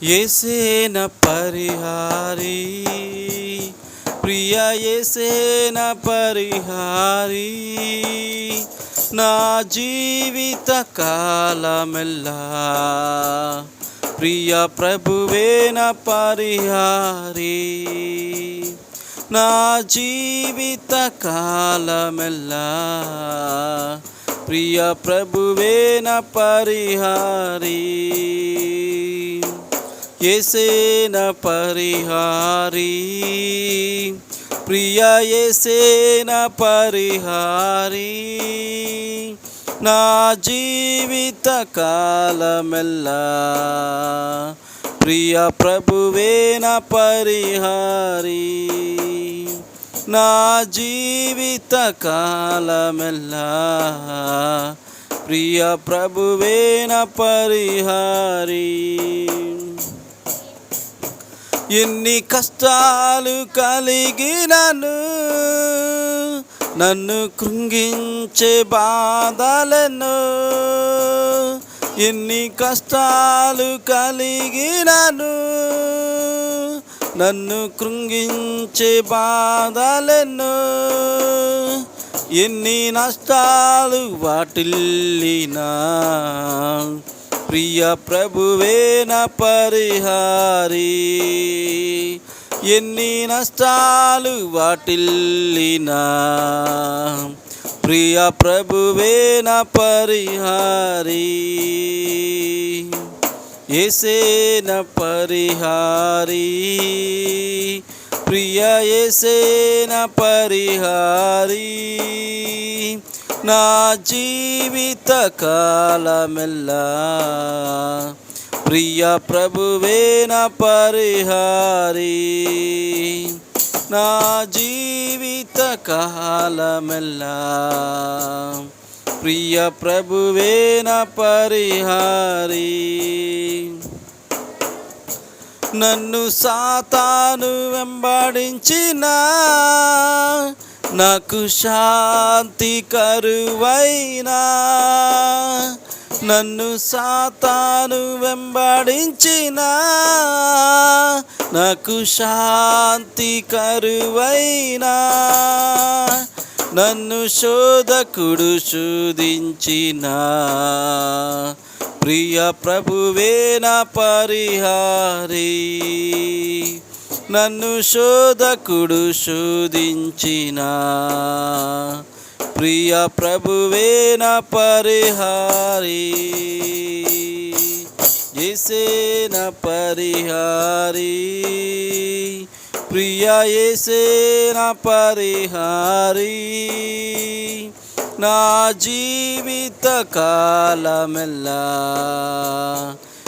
ఏసేన పరిహారి ప్రియ ఏసేన పరిహారి నా జీవిత కాలమెల్లా ప్రియ ప్రభువేన పరిహారి నా జీవిత కాలమెల్లా ప్రియ ప్రభువేన పరిహారీ ఎసేన పరిహారి. ప్రియ ఎసేన పరిహారి. నా జీవిత కాలమెల్లా. ప్రియ ప్రభువేన పరిహారి. నా జీవిత కాలమెల్లా. ప్రియ ప్రభువేన పరిహారీ. ఎన్ని కష్టాలు కలిగినను నన్ను కృంగించే బాధలను ఎన్ని కష్టాలు కలిగినను నన్ను కృంగించే బాధలను ఎన్ని నష్టాలు వాటిల్లినా. ప్రియ ప్రభువేన పరిహారి. ఎన్ని నష్టాలు వాటిల్లినా. ప్రియ ప్రభువేన పరిహారి. ఏసేన పరిహారి. ప్రియ ఏసేన పరిహారి. నా జీవిత కాలమెల్లా. ప్రియ ప్రభువేన పరిహారి. నా జీవిత కాలమెల్లా. ప్రియ ప్రభువేన పరిహారి. నన్ను సాతాను వెంబడించిన నాకు శాంతి కరువైనా నన్ను సాతాను వెంబడించిన నాకు శాంతి కరువైనా నన్ను శోధకుడు శోధించిన. ప్రియ ప్రభువేన పరిహారి నన్ను శోధకుడు శోధించిన. ప్రియ ప్రభువేన పరిహారి. ఏసేన పరిహారి. ప్రియ ఏసేన పరిహారి. నా జీవిత కాలమెల్లా